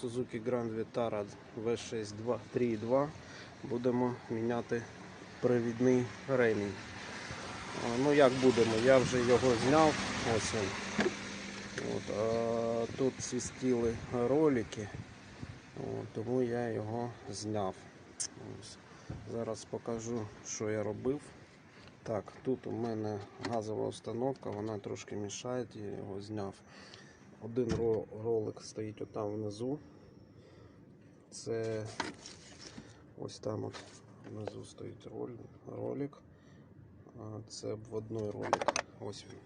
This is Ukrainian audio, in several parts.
Suzuki Grand Vitara V6 3.2 будемо міняти привідний ремінь. Ну як будемо? Я вже його зняв. Ось він. От, а, тут свістіли ролики, от, тому я його зняв. Ось. Зараз покажу, що я робив. Так, тут у мене газова установка, вона трошки мішає, я його зняв. Один ролик стоїть отам внизу. Це ось там от внизу стоїть ролик. Це обводний ролик. Ось він.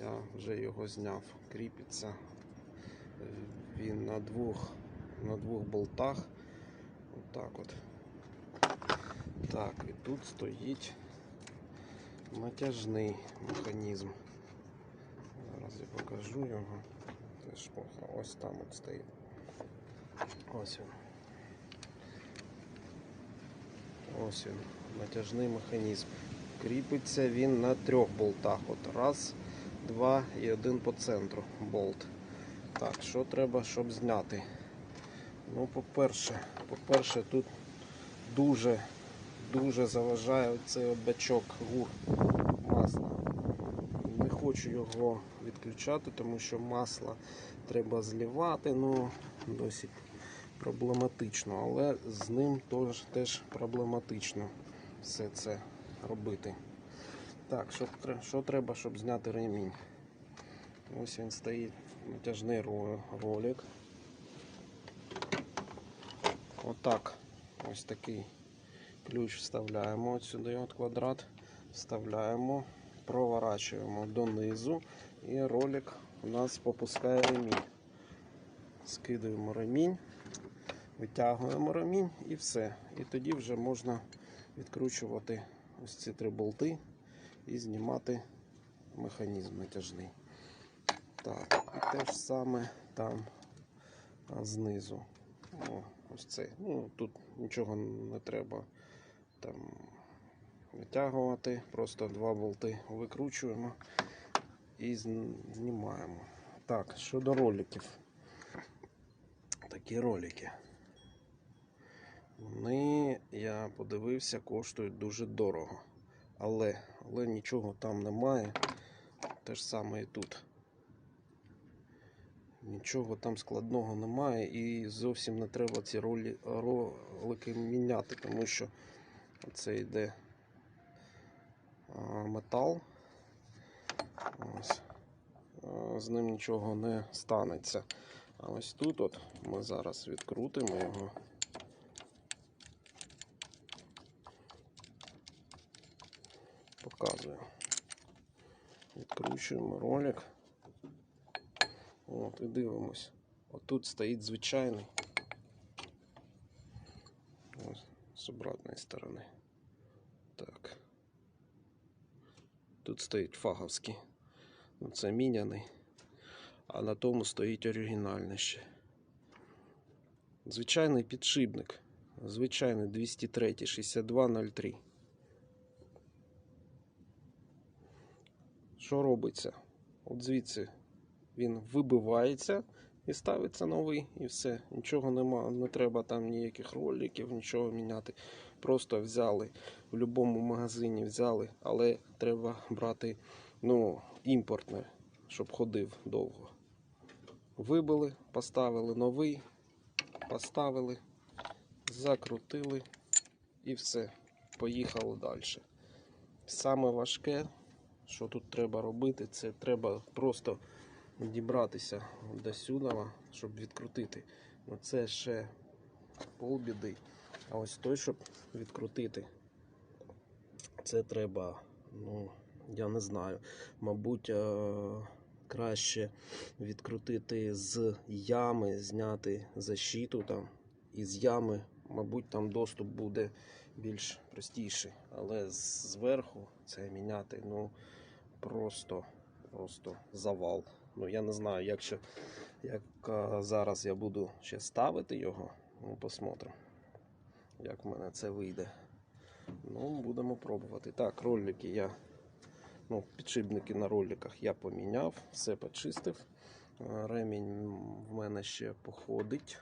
Я вже його зняв. Кріпиться. Він на двох, на двох болтах. Отак от. Так, і тут стоїть натяжний механізм. Зараз я покажу його. Теж. Ось там от стоїть. Ось він. Ось він. Натяжний механізм. Кріпиться він на трьох болтах. От раз, два і один по центру болт. Так, що треба, щоб зняти? Ну, по-перше, по-перше, тут дуже, дуже заважає оцей бачок гур масла. Хочу його відключати, тому що масло треба злівати, ну досить проблематично, але з ним теж, теж проблематично все це робити. Так, що, що треба, щоб зняти ремінь? Ось він стоїть натяжний ролик. Отак. Ось такий ключ вставляємо сюди, от квадрат, вставляємо, проворачуємо донизу і ролик у нас попускає ремінь. Скидуємо ремінь, витягуємо ремінь і все. І тоді вже можна відкручувати ось ці три болти і знімати механізм натяжний. Так, і те ж саме там знизу. О, ось цей. Ну, тут нічого не треба там витягувати. Просто два болти викручуємо і знімаємо. Так, щодо роликів. Такі ролики. Вони, я подивився, коштують дуже дорого. Але, але нічого там немає. Те ж саме і тут. Нічого там складного немає і зовсім не треба ці ролики міняти, тому що це йде метал. Ось. З ним нічого не станеться. А ось тут от ми зараз відкрутимо його. Показую. Відкручуємо ролик. От, і дивимось. Отут стоїть звичайний. Ось, з обратної сторони. Так. Тут стоїть фаговський. Ну, це міняний. А на тому стоїть оригінальний ще. Звичайний підшипник. Звичайний 203 6203. Що робиться? От звідси він вибивається і ставиться новий, і все. Нічого нема, не треба там ніяких роликів, нічого міняти. Просто взяли в будь-якому магазині взяли, але треба брати ну, імпортне, щоб ходив довго. Вибили, поставили новий, поставили, закрутили і все. Поїхали далі. Саме важке, що тут треба робити, це треба просто дібратися до сюди, щоб відкрутити. Це ще полбіди. А ось той, щоб відкрутити, це треба, ну, я не знаю, мабуть, е, краще відкрутити з ями, зняти защиту там. І з ями, мабуть, там доступ буде більш простіший. Але зверху це міняти, ну, просто, просто завал. Ну, я не знаю, як, як зараз я буду ще ставити його. Ну, посмотрим, як в мене це вийде. Ну, будемо пробувати. Так, ролики я, ну, підшипники на роликах я поміняв, все почистив. Е, Ремінь в мене ще походить.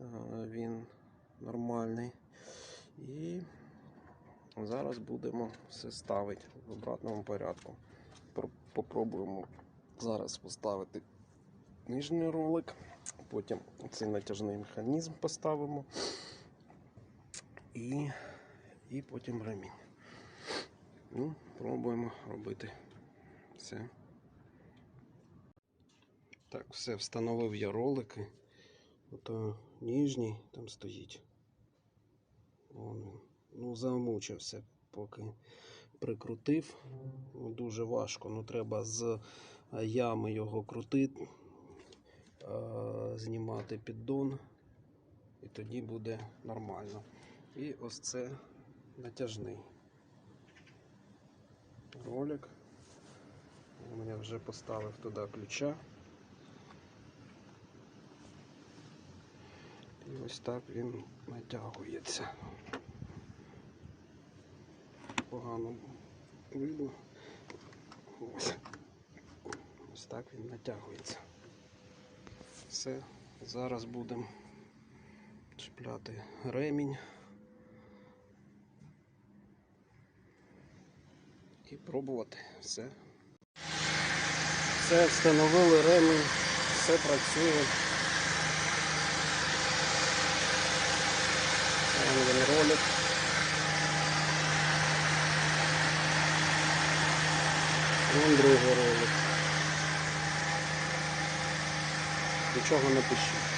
Е, Він нормальний. І зараз будемо все ставити в обратному порядку. Пр- Попробуємо зараз поставити нижній ролик, потім цей натяжний механізм поставимо і, і потім ремінь. Ну, пробуємо робити все. Так, все, встановив я ролики. Ото ніжній там стоїть. Вон він. Ну, замучився, поки прикрутив. Ну, дуже важко. Ну, треба з е, ями його крутити, е, знімати піддон, і тоді буде нормально. І ось це натяжний ролик. Я вже поставив туди ключа. І ось так він натягується. Погано видно. Ось. Ось так він натягується. Все, зараз будемо чіпляти ремінь. І пробувати все. Все, встановили ремінь, все працює. Він ролик. Вон другий ролик. Нічого не пишіть.